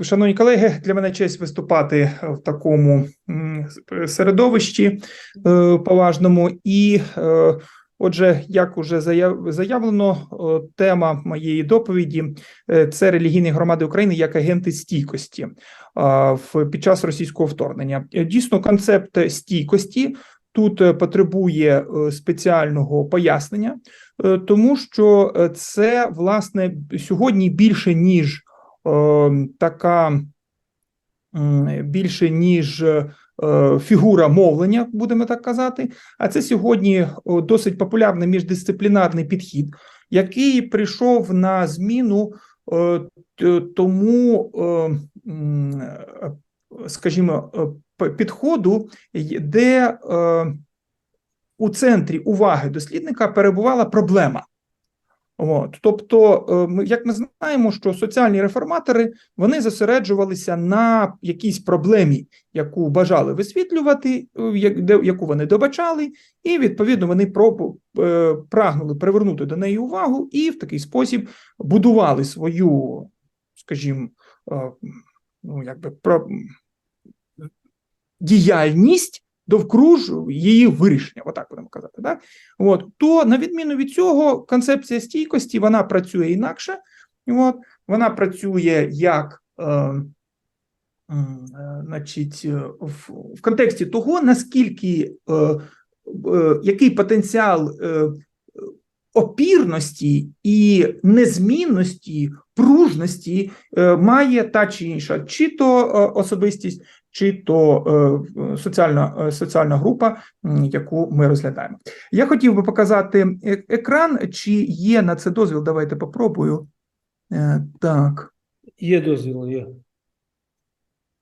Шановні колеги, для мене честь виступати в такому середовищі е, поважному. І, е, отже, як уже заяв- заявлено, е, тема моєї доповіді це релігійні громади України як агенти стійкості під час російського вторгнення. Дійсно, концепт стійкості тут потребує спеціального пояснення, тому що це власне сьогодні більше ніж така більше ніж е, фігура мовлення, будемо так казати. А це сьогодні досить популярний міждисциплінарний підхід, який прийшов на зміну е, тому, е, е, скажімо, е, підходу, де е, у центрі уваги дослідника перебувала проблема. От, тобто, е, як ми знаємо, що соціальні реформатори вони зосереджувалися на якійсь проблемі, яку бажали висвітлювати, е, яку вони добачали, і відповідно вони е, прагнули привернути до неї увагу і в такий спосіб будували свою, скажімо, ну якби про діяльність довкруж її вирішення, отак будемо казати. Так? От, то на відміну від цього, концепція стійкості вона працює інакше. От, вона працює як е, е, значить, е, в, в контексті того, наскільки е, е, який потенціал е, опірності і незмінності, пружності е, має та чи інша, чи то особистість, чи то е, соціальна, е, соціальна група, яку ми розглядаємо. Я хотів би показати е- екран, чи є на це дозвіл. Давайте попробую. Е, Так, Є дозвіл, є.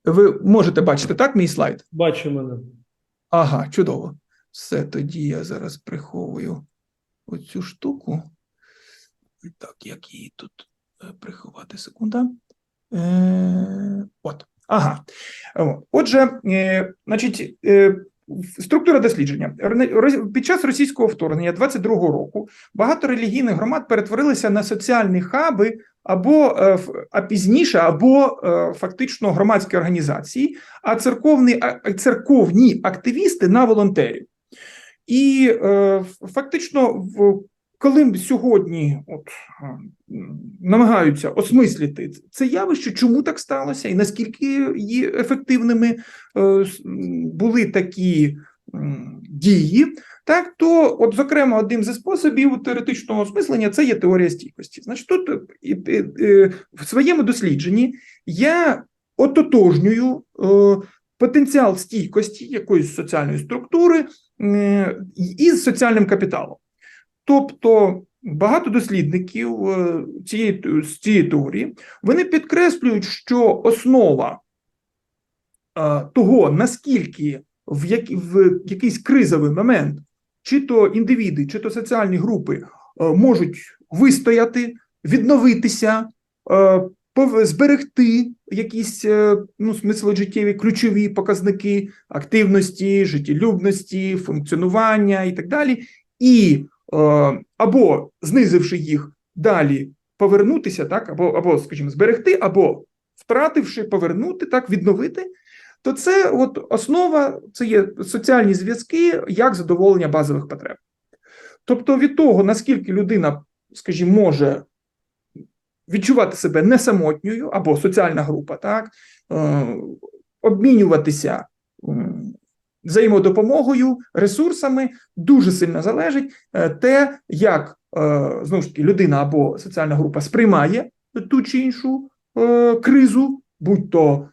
ви можете бачити так, мій слайд? Бачу мене. Ага, чудово. Все, тоді я зараз приховую оцю штуку. Так, як її тут приховати? Секунда. Е, от. Ага. Отже, е, значить, е, структура дослідження. Під час російського вторгнення 22-го року багато релігійних громад перетворилися на соціальні хаби або е, а пізніше, або фактично громадські організації, а церковні, а- церковні активісти на волонтерів. І фактично, коли сьогодні от, е, намагаються осмислити це явище, чому так сталося, і наскільки є ефективними е, були такі дії, так то, от, зокрема, одним зі способів теоретичного осмислення це є теорія стійкості. Значить, тут в своєму дослідженні я ототожнюю е, потенціал стійкості якоїсь соціальної структури із соціальним капіталом. Тобто багато дослідників е, цієї, з цієї теорії вони підкреслюють, що основа е, того, наскільки в, як, в якийсь кризовий момент, чи то індивіди, чи то соціальні групи е, можуть вистояти, відновитися, зберегти якісь ну, смислоджиттєві ключові показники активності, життєлюбності, функціонування і так далі, і або знизивши їх далі, повернутися, так, або, або, скажімо, зберегти, або втративши, повернути, так, відновити. То це от основа, це є соціальні зв'язки як задоволення базових потреб. Тобто від того, наскільки людина, скажімо, може відчувати себе не самотньою або соціальна група, так, е, обмінюватися взаємодопомогою, ресурсами, дуже сильно залежить е, те, як е, знову ж таки людина або соціальна група сприймає ту чи іншу е, кризу, будь то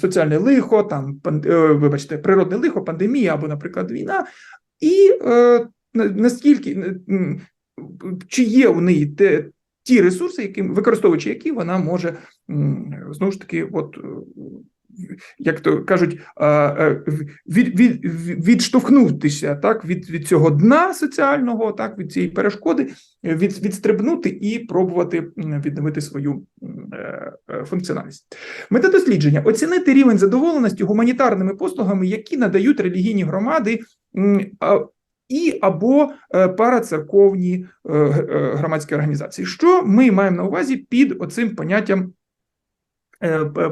соціальне лихо, там вибачте, природне лихо, пандемія або, наприклад, війна, і наскільки чи є у неї те, ті ресурси, які використовуючи які вона може знову ж таки, от як то кажуть, е, від, від, відштовхнутися так від, від цього дна соціального, так від цієї перешкоди, від, відстрибнути і пробувати відновити свою е, е, функціональність. Мета дослідження оцінити рівень задоволеності гуманітарними послугами, які надають релігійні громади. І або парацерковні громадські організації. Що ми маємо на увазі під оцим поняттям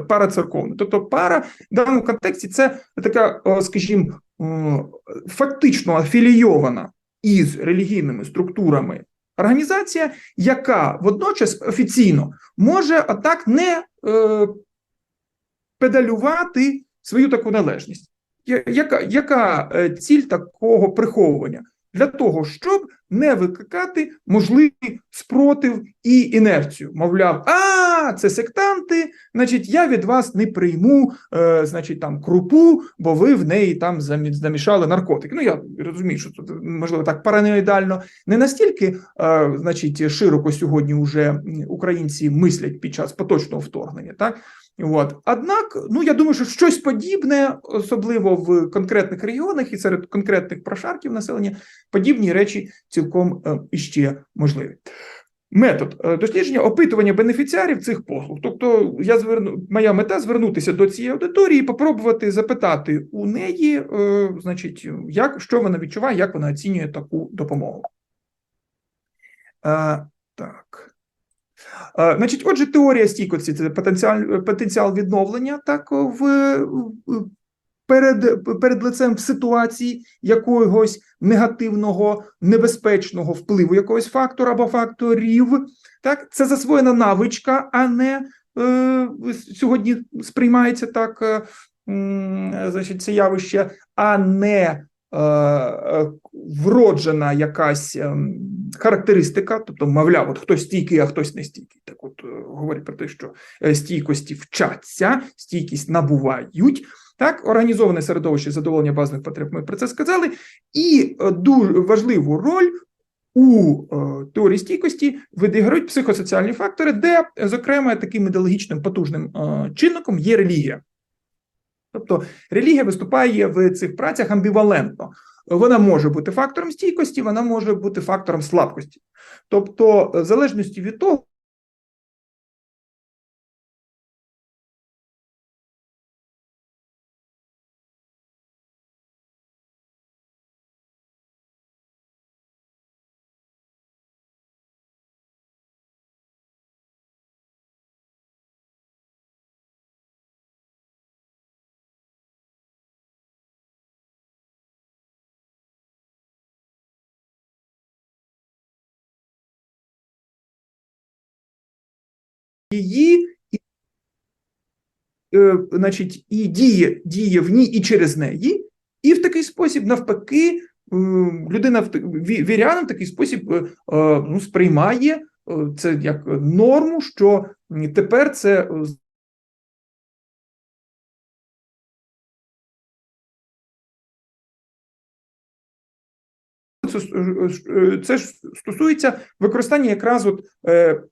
парацерковне. Тобто пара в даному контексті це така, е, скажімо, е, фактично афілійована із релігійними структурами організація, яка водночас офіційно може отак не е, педалювати свою таку належність. Яка, яка е, ціль такого приховування? Для того, щоб не викликати можливий спротив і інерцію. Мовляв, а це сектанти, значить, я від вас не прийму, е, значить, там крупу, бо ви в неї там замі- замішали наркотики. Ну, я розумію, що тут можливо так параноїдально. Не настільки, е, значить, широко сьогодні вже українці мислять під час поточного вторгнення, так? От. Однак, ну я думаю, що щось подібне, особливо в конкретних регіонах і серед конкретних прошарків населення, подібні речі цілком е, іще можливі. Метод е, дослідження опитування бенефіціарів цих послуг. Тобто, я зверну моя мета звернутися до цієї аудиторії, і попробувати запитати у неї, е, значить, як що вона відчуває, як вона оцінює таку допомогу. Е, так. Е, Значить, отже, теорія стійкості це потенціал, потенціал відновлення так в, в- перед, перед лицем в ситуації якогось негативного, небезпечного впливу якогось фактора або факторів. Так, це засвоєна навичка, а не е, сьогодні сприймається так, е, значить, це явище, а не е, е, вроджена якась ем, характеристика, тобто, мовляв, от хтось стійкий, а хтось не стійкий. Так от е, говорить про те, що е, стійкості вчаться, стійкість набувають. Так, організоване середовище задоволення базових потреб, ми про це сказали, і е, дуже важливу роль у е, теорії стійкості відіграють психосоціальні фактори, де, зокрема, таким ідеологічним потужним е, чинником є релігія. Тобто релігія виступає в цих працях амбівалентно. Вона може бути фактором стійкості, вона може бути фактором слабкості. Тобто, в залежності від того, її е, значить, і діє, діє в ній і через неї, і в такий спосіб, навпаки, е, людина в вірянин в такий спосіб е, е, ну, сприймає е, це як норму, що тепер це е, це, ж стосується використання якраз от, е,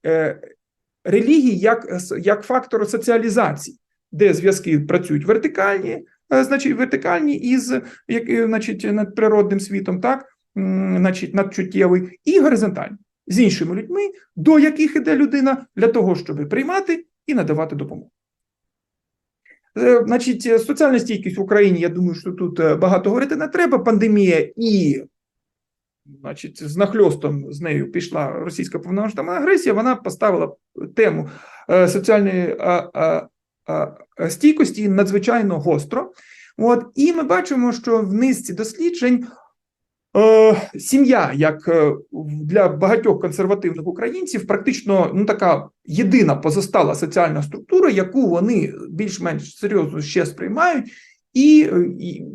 релігії як, як фактору соціалізації, де зв'язки працюють вертикальні, е, значить, вертикальні із як, е, значить, над природним світом, так, значить, надчуттєвий, і горизонтальні з іншими людьми, до яких іде людина для того, щоб приймати і надавати допомогу. Е, Значить, соціальна стійкість в Україні, я думаю, що тут багато говорити не треба. Пандемія і значить, з нахльостом з нею пішла російська повномасштабна агресія, вона поставила тему е, соціальної стійкості надзвичайно гостро. От, і ми бачимо, що в низці досліджень е, сім'я, як е, для багатьох консервативних українців, практично ну, така єдина позостала соціальна структура, яку вони більш-менш серйозно ще сприймають, і, і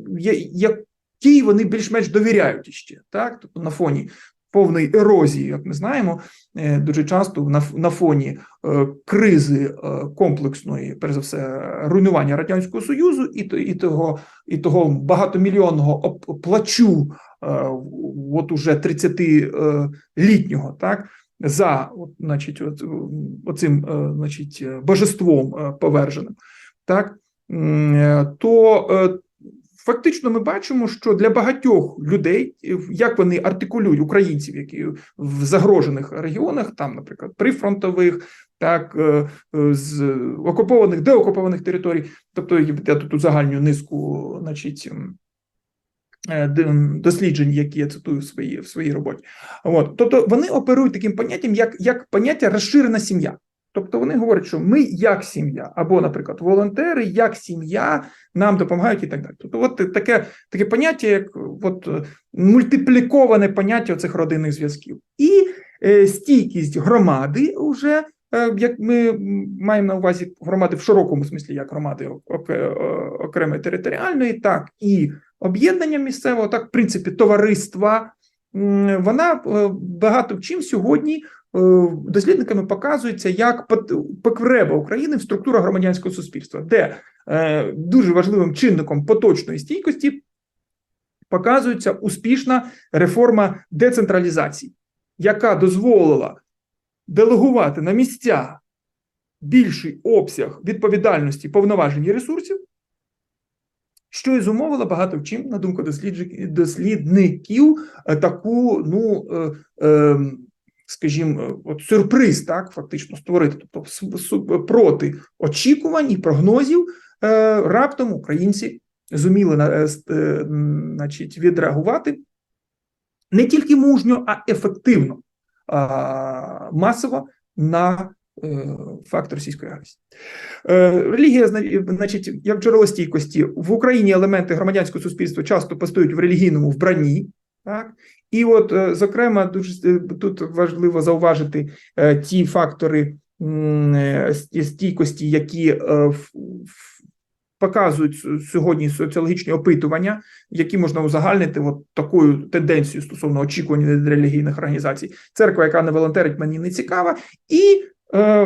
я- якій вони більш-менш довіряють іще, так? Тобто на фоні повної ерозії, як ми знаємо, е, дуже часто на, на фоні е, кризи е, комплексної, перш за все, руйнування Радянського Союзу і, і, того, і того багатомільйонного оп- плачу е, от уже 30-літнього, так? За от, значить, от, оцим е, значить, е, божеством е, поверженим, так? Е, то е, фактично ми бачимо, що для багатьох людей, як вони артикулюють українців, які в загрожених регіонах, там, наприклад, прифронтових, так е, е, з окупованих, деокупованих територій, тобто я тут узагальнюю низку, значить. е, досліджень, які я цитую в своїй в своїй роботі. От тобто вони оперують таким поняттям, як, як поняття розширена сім'я. Тобто вони говорять, що ми як сім'я, або, наприклад, волонтери, як сім'я нам допомагають і так далі. Тобто, от таке, таке поняття, як от, мультипліковане поняття цих родинних зв'язків. І е, стійкість громади вже. е, Як ми маємо на увазі громади в широкому смислі, як громади е, окремої територіальної, так і об'єднання місцевого, так, в принципі, товариства, вона е, багато в чим сьогодні дослідниками показується як покреба України в структурах громадянського суспільства, де е, дуже важливим чинником поточної стійкості показується успішна реформа децентралізації, яка дозволила делегувати на місця більший обсяг відповідальності, повноважень і ресурсів, що і зумовило багато в чим, на думку дослідників, е, таку, ну, е, е, скажімо, е, от сюрприз, так, фактично створити. Тобто, проти очікувань і прогнозів е, раптом українці зуміли е, значить, відреагувати не тільки мужньо, а ефективно, масово на факт російської агресії. Релігія, зна- значить, як джерело стійкості в Україні елементи громадянського суспільства часто постають в релігійному вбранні. Так? І от, е, зокрема, дуже е, тут важливо зауважити е, ті фактори стійкості, які показують сьогодні соціологічні опитування, які можна узагальнити от такою тенденцією стосовно очікувань від релігійних організацій. Церква, яка не волонтерить, мені не цікава, і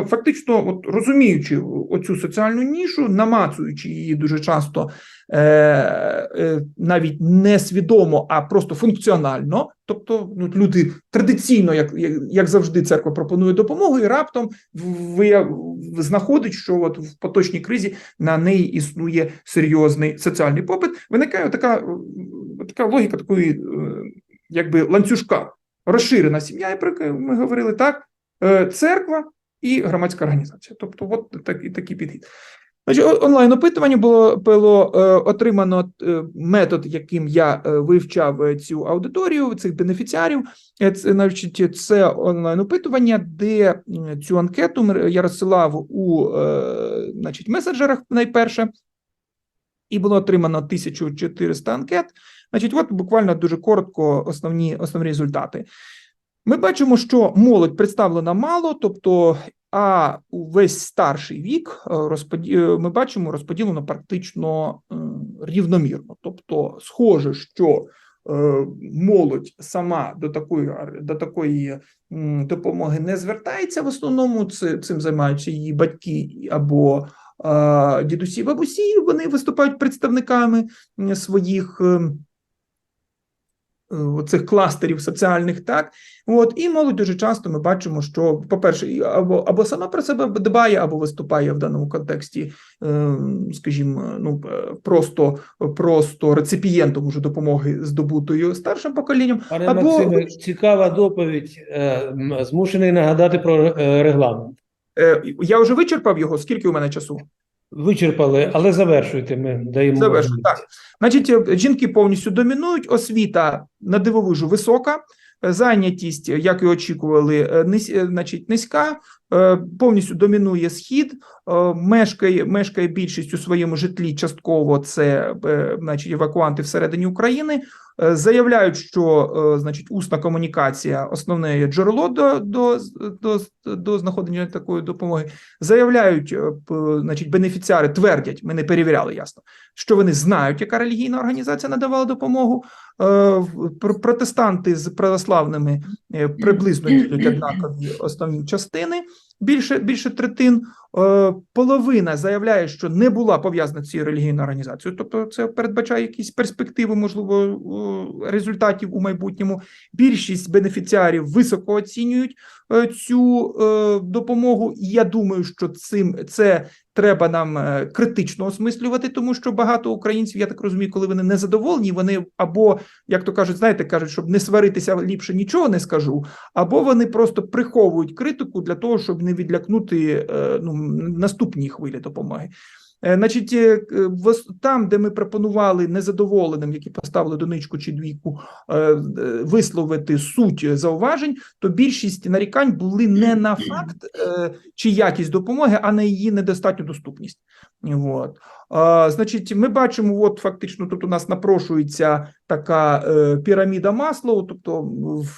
фактично, от розуміючи оцю соціальну нішу, намацуючи її дуже часто е, е, навіть не свідомо, а просто функціонально. Тобто, ну люди традиційно, як, як, завжди, церква пропонує допомогу, і раптом знаходить, що от в поточній кризі на неї існує серйозний соціальний попит. Виникає така, е, така логіка такої, е, якби ланцюжка, розширена сім'я, про яку ми говорили, так, е, церква і громадська організація. Тобто, от такий, такий підхід. Значить, онлайн опитування було, було е, отримано е, метод, яким я е, вивчав цю аудиторію, цих бенефіціарів. Це, значить, це онлайн опитування, де цю анкету я розсилав у значить, меседжерах найперше, і було отримано 1400 анкет. Значить, от буквально дуже коротко основні, основні результати. Ми бачимо, що молодь представлена мало, тобто, а весь старший вік е, розподі... е, ми бачимо розподілено практично е, рівномірно. Тобто, схоже, що молодь сама до такої до такої допомоги не звертається. В основному цим займаються її батьки або дідусі, бабусі. Вони виступають представниками своїх. Е, цих кластерів соціальних, так от і молодь дуже часто ми бачимо, що, по-перше, або або сама про себе дбає, або виступає в даному контексті, е, скажімо, ну е, просто, просто реципієнтом уже допомоги здобутою старшим поколінням. Пане Або- Максиме, цікава доповідь. Змушений нагадати про регламент. Я вже вичерпав його. Скільки у мене часу? Вичерпали, але завершуйте. Ми даємо. Завершу. Так. Значить, е, жінки повністю домінують, освіта на дивовижу висока, е, зайнятість, е, як і очікували, низь- значить, низька, повністю домінує схід, мешкає, мешкає більшість у своєму житлі частково це значить, евакуанти всередині України. Е, Заявляють, що е, значить усна комунікація основне джерело до, до, до, до знаходження такої допомоги. Заявляють, е, значить, бенефіціари твердять, ми не перевіряли ясно, що вони знають, яка релігійна організація надавала допомогу. Протестанти з православними приблизно однакові основні частини, більше, більше третин. Е, Половина заявляє, що не була пов'язана з цією релігійною організацією, тобто це передбачає якісь перспективи, можливо, е, результатів у майбутньому. Більшість бенефіціарів високо оцінюють е, цю допомогу. І я думаю, що цим це треба нам критично осмислювати, тому що багато українців, я так розумію, коли вони не задоволені, вони або, як то кажуть, знаєте, кажуть, щоб не сваритися, ліпше нічого не скажу, або вони просто приховують критику для того, щоб не відлякнути ну, наступній хвилі допомоги. Е, Значить, е, там, де ми пропонували незадоволеним, які поставили доничку чи двійку, е, висловити суть зауважень, то більшість нарікань були не на факт чи якість допомоги, а на її недостатню доступність. От. Значить, ми бачимо, от фактично тут у нас напрошується така е, піраміда Маслоу, тобто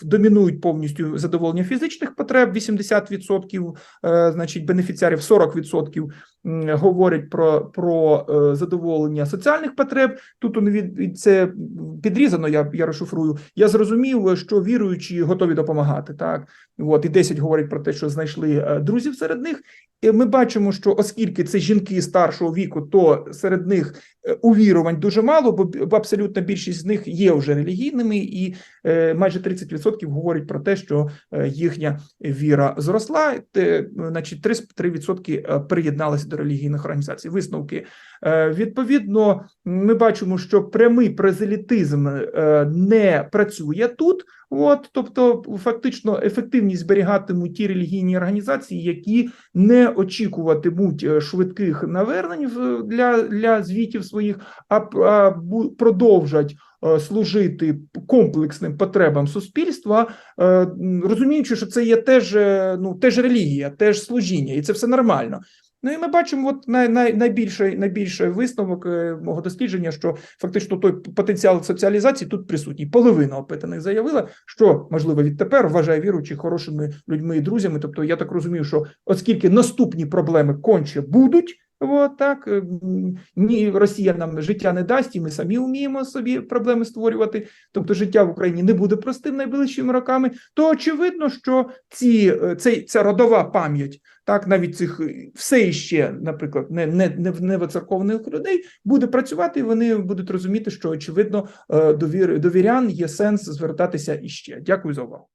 домінують повністю задоволення фізичних потреб, 80%, е, значить, бенефіціарів 40% м, говорять про, про е, задоволення соціальних потреб. Тут від, це підрізано, я, я розшифрую. Я зрозумів, що віруючі готові допомагати. Так, от і 10 говорять про те, що знайшли друзів серед них. І ми бачимо, що оскільки це жінки старшого віку, то серед них е, увірувань дуже мало, бо абсолютно більшість з них є вже релігійними, і е, майже 30% говорять про те, що е, їхня віра зросла. Значить, 3, 3% е, приєдналися до релігійних організацій. Висновки відповідно, ми бачимо, що прямий прозелітизм е, не працює тут. От, тобто, фактично, ефективність зберігатимуть ті релігійні організації, які не очікуватимуть е, швидких навернень для, для звітів своїх, а, а продовжать е, служити комплексним потребам суспільства, е, розуміючи, що це є теж, е, ну, теж релігія, теж служіння, і це все нормально. Ну і ми бачимо, от най, най, найбільший, найбільший висновок е, мого дослідження, що фактично той потенціал соціалізації тут присутній. Половина опитаних заявила, що можливо відтепер вважає віруючих хорошими людьми і друзями. Тобто, я так розумію, що оскільки наступні проблеми конче будуть. От так е, ні, Росія нам життя не дасть, і ми самі вміємо собі проблеми створювати. Тобто, життя в Україні не буде простим найближчими роками. То очевидно, що ці е, цей ця родова пам'ять, так навіть цих е, все іще, наприклад, не не, не, не воцеркованих людей буде працювати, і вони будуть розуміти, що очевидно е, довір довірян є сенс звертатися іще. Дякую за увагу.